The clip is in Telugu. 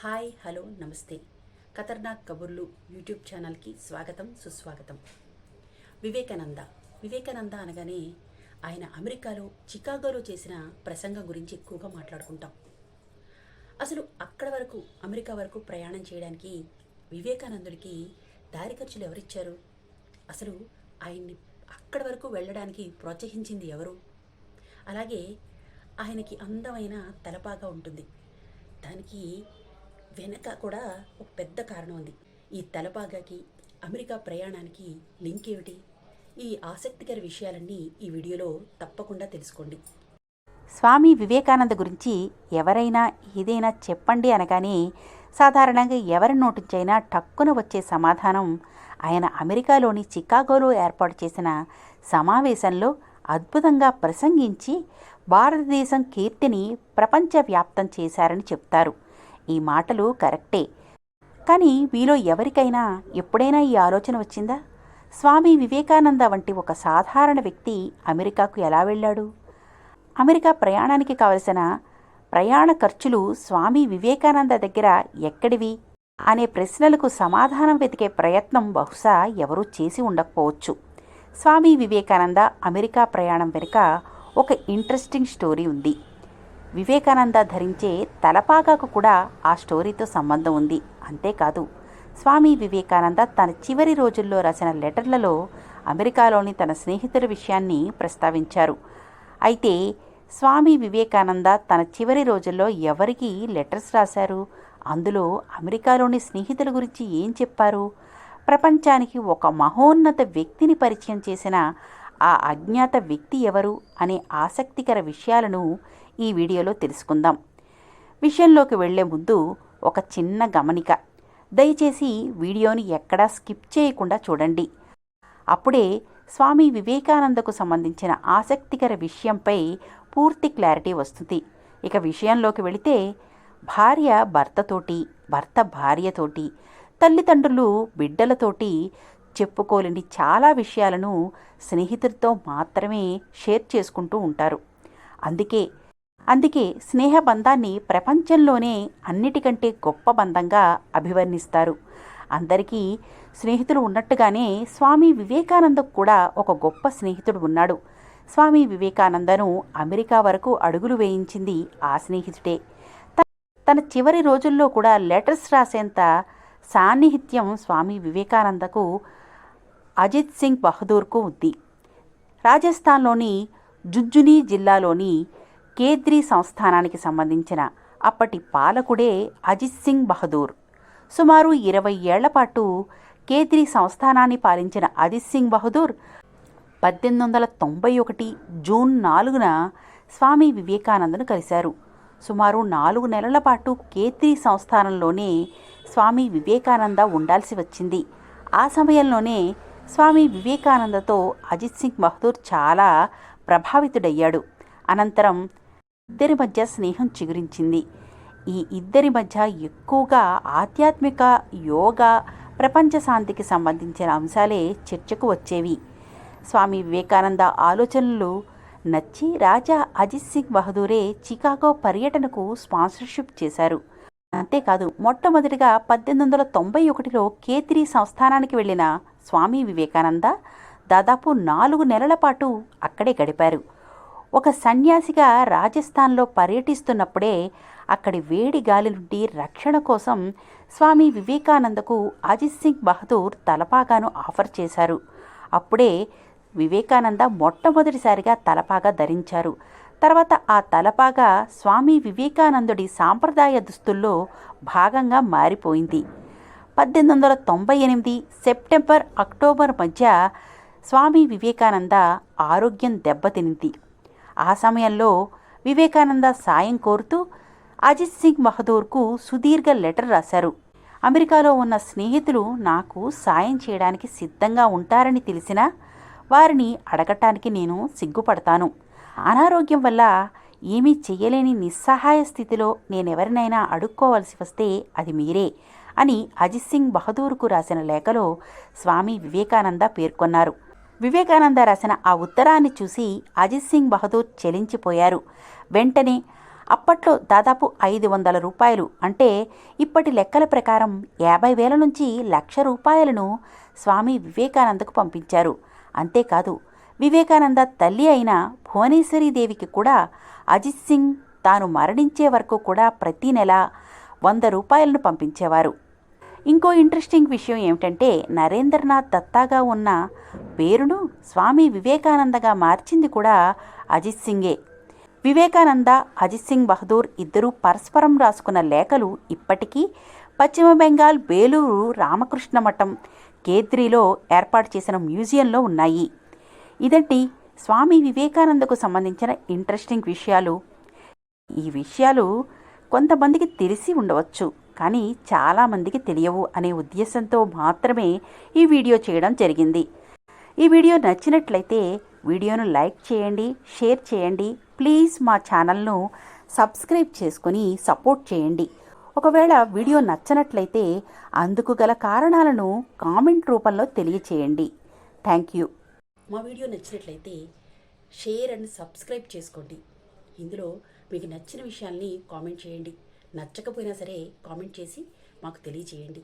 హాయ్ హలో నమస్తే. ఖతర్నాక్ కబుర్లు యూట్యూబ్ ఛానల్కి స్వాగతం సుస్వాగతం. వివేకానంద. వివేకానంద అనగానే ఆయన అమెరికాలో చికాగోలో చేసిన ప్రసంగం గురించి ఎక్కువగా మాట్లాడుకుంటాం. అసలు అక్కడ వరకు అమెరికా వరకు ప్రయాణం చేయడానికి వివేకానందుడికి దారి ఖర్చులు ఎవరిచ్చారు? అసలు ఆయన్ని అక్కడి వరకు వెళ్ళడానికి ప్రోత్సహించింది ఎవరు? అలాగే ఆయనకి అందమైన తలపాగా ఉంటుంది. దానికి వెనక కూడా ఒక పెద్ద కారణం ఉంది. ఈ తలపాగాకి అమెరికా ప్రయాణానికి లింక్ ఏమిటి? ఈ ఆసక్తికర విషయాలన్నీ ఈ వీడియోలో తప్పకుండా తెలుసుకోండి. స్వామి వివేకానంద గురించి ఎవరైనా ఏదైనా చెప్పండి అనగానే సాధారణంగా ఎవరి నోటించైనా టక్కున వచ్చే సమాధానం ఆయన అమెరికాలోని చికాగోలో ఏర్పాటు చేసిన సమావేశంలో అద్భుతంగా ప్రసంగించి భారతదేశం కీర్తిని ప్రపంచవ్యాప్తం చేశారని చెప్తారు. ఈ మాటలు కరెక్టే. కానీ మీలో ఎవరికైనా ఎప్పుడైనా ఈ ఆలోచన వచ్చిందా? స్వామి వివేకానంద వంటి ఒక సాధారణ వ్యక్తి అమెరికాకు ఎలా వెళ్ళాడు? అమెరికా ప్రయాణానికి కావలసిన ప్రయాణ ఖర్చులు స్వామి వివేకానంద దగ్గర ఎక్కడివి? అనే ప్రశ్నలకు సమాధానం వెతికే ప్రయత్నం బహుశా ఎవరూ చేసి ఉండకపోవచ్చు. స్వామి వివేకానంద అమెరికా ప్రయాణం వెనుక ఒక ఇంట్రెస్టింగ్ స్టోరీ ఉంది. వివేకానంద ధరించే తలపాగాకు కూడా ఆ స్టోరీతో సంబంధం ఉంది. అంతేకాదు స్వామి వివేకానంద తన చివరి రోజుల్లో రాసిన లెటర్లలో అమెరికాలోని తన స్నేహితుల విషయాన్ని ప్రస్తావించారు. అయితే స్వామి వివేకానంద తన చివరి రోజుల్లో ఎవరికి లెటర్స్ రాశారు? అందులో అమెరికాలోని స్నేహితుల గురించి ఏం చెప్పారు? ప్రపంచానికి ఒక మహోన్నత వ్యక్తిని పరిచయం చేసిన ఆ అజ్ఞాత వ్యక్తి ఎవరు? అనే ఆసక్తికర విషయాలను ఈ వీడియోలో తెలుసుకుందాం. విషయంలోకి వెళ్ళే ముందు ఒక చిన్న గమనిక. దయచేసి వీడియోని ఎక్కడా స్కిప్ చేయకుండా చూడండి. అప్పుడే స్వామి వివేకానందకు సంబంధించిన ఆసక్తికర విషయంపై పూర్తి క్లారిటీ వస్తుంది. ఇక విషయంలోకి వెళితే భార్య భర్తతోటి భర్త భార్యతోటి తల్లిదండ్రులు బిడ్డలతోటి చెప్పుకోలేని చాలా విషయాలను స్నేహితులతో మాత్రమే షేర్ చేసుకుంటూ ఉంటారు. అందుకే అందుకే స్నేహబంధాన్ని ప్రపంచంలోనే అన్నిటికంటే గొప్ప బంధంగా అభివర్ణిస్తారు. అందరికీ స్నేహితులు ఉన్నట్టుగానే స్వామి వివేకానందకు కూడా ఒక గొప్ప స్నేహితుడు ఉన్నాడు. స్వామి వివేకానందను అమెరికా వరకు అడుగులు వేయించింది ఆ స్నేహితుడే. తన చివరి రోజుల్లో కూడా లెటర్స్ రాసేంత సాన్నిహిత్యం స్వామి వివేకానందకు అజిత్ సింగ్ బహదూర్కు ఉంది. రాజస్థాన్లోని జుజ్జుని జిల్లాలోని కేద్రీ సంస్థానానికి సంబంధించిన అప్పటి పాలకుడే అజిత్ సింగ్ బహదూర్. సుమారు ఇరవై ఏళ్ళపాటు కేద్రీ సంస్థానాన్ని పాలించిన అజిత్ సింగ్ బహదూర్ పద్దెనిమిది వందల తొంభై ఒకటి జూన్ నాలుగున స్వామి వివేకానందను కలిశారు. సుమారు నాలుగు నెలల పాటు కేత్రీ సంస్థానంలోనే స్వామి వివేకానంద ఉండాల్సి వచ్చింది. ఆ సమయంలోనే స్వామి వివేకానందతో అజిత్ సింగ్ బహదూర్ చాలా ప్రభావితుడయ్యాడు. అనంతరం ఇద్దరి మధ్య స్నేహం చిగురించింది. ఈ ఇద్దరి మధ్య ఎక్కువగా ఆధ్యాత్మిక యోగా ప్రపంచ శాంతికి సంబంధించిన అంశాలే చర్చకు వచ్చేవి. స్వామి వివేకానంద ఆలోచనలు నచ్చి రాజా అజిత్ సింగ్ బహదూరే చికాగో పర్యటనకు స్పాన్సర్షిప్ చేశారు. అంతేకాదు మొట్టమొదటిగా పద్దెనిమిది వందల తొంభై ఒకటిలో కేతిరి సంస్థానానికి వెళ్ళిన స్వామి వివేకానంద దాదాపు నాలుగు నెలల పాటు అక్కడే గడిపారు. ఒక సన్యాసిగా రాజస్థాన్లో పర్యటిస్తున్నప్పుడే అక్కడి వేడి గాలి నుండి రక్షణ కోసం స్వామి వివేకానందకు అజిత్ సింగ్ బహదూర్ తలపాగాను ఆఫర్ చేశారు. అప్పుడే వివేకానంద మొట్టమొదటిసారిగా తలపాగా ధరించారు. తర్వాత ఆ తలపాగా స్వామి వివేకానందుడి సాంప్రదాయ దుస్తుల్లో భాగంగా మారిపోయింది. పద్దెనిమిది వందల తొంభై ఎనిమిది సెప్టెంబర్ అక్టోబర్ మధ్య స్వామి వివేకానంద ఆరోగ్యం దెబ్బతినింది. ఆ సమయంలో వివేకానంద సాయం కోరుతూ అజిత్ సింగ్ బహదూర్కు సుదీర్ఘ లెటర్ రాశారు. అమెరికాలో ఉన్న స్నేహితులు నాకు సాయం చేయడానికి సిద్ధంగా ఉంటారని తెలిసినా వారిని అడగటానికి నేను సిగ్గుపడతాను. అనారోగ్యం వల్ల ఏమీ చెయ్యలేని నిస్సహాయ స్థితిలో నేనెవరినైనా అడుక్కోవలసి వస్తే అది మీరే అని అజిత్ సింగ్ బహదూర్కు రాసిన లేఖలో స్వామి వివేకానంద పేర్కొన్నారు. వివేకానంద రాసిన ఆ ఉత్తరాన్ని చూసి అజిత్ సింగ్ బహదూర్ చెలించిపోయారు. వెంటనే అప్పట్లో దాదాపు ఐదు వందల రూపాయలు అంటే ఇప్పటి లెక్కల ప్రకారం యాభై వేల నుంచి లక్ష రూపాయలను స్వామి వివేకానందకు పంపించారు. అంతేకాదు వివేకానంద తల్లి అయిన భువనేశ్వరీదేవికి కూడా అజిత్ సింగ్ తాను మరణించే వరకు కూడా ప్రతి నెల వంద రూపాయలను పంపించేవారు. ఇంకో ఇంట్రెస్టింగ్ విషయం ఏమిటంటే నరేంద్రనాథ్ దత్తాగా ఉన్న పేరును స్వామి వివేకానందగా మార్చింది కూడా అజిత్ సింగే. వివేకానంద అజిత్ సింగ్ బహదూర్ ఇద్దరూ పరస్పరం రాసుకున్న లేఖలు ఇప్పటికీ పశ్చిమ బెంగాల్ బేలూరు రామకృష్ణ మఠం కేద్రిలో ఏర్పాటు చేసిన మ్యూజియంలో ఉన్నాయి. ఇదండి స్వామి వివేకానందకు సంబంధించిన ఇంట్రెస్టింగ్ విషయాలు. ఈ విషయాలు కొంతమందికి తెలిసి ఉండవచ్చు. కానీ చాలామందికి తెలియవు అనే ఉద్దేశంతో మాత్రమే ఈ వీడియో చేయడం జరిగింది. ఈ వీడియో నచ్చినట్లయితే వీడియోను లైక్ చేయండి షేర్ చేయండి ప్లీజ్ మా ఛానల్ను సబ్స్క్రైబ్ చేసుకుని సపోర్ట్ చేయండి. ఒకవేళ వీడియో నచ్చనట్లయితే అందుకు గల కారణాలను కామెంట్ రూపంలో తెలియచేయండి. Thank you. మా వీడియో నచ్చినట్లయితే షేర్ అండ్ సబ్స్క్రైబ్ చేసుకోండి. ఇందులో మీకు నచ్చిన విషయాల్ని కామెంట్ చేయండి. నచ్చకపోయినా సరే కామెంట్ చేసి మాకు తెలియచేయండి.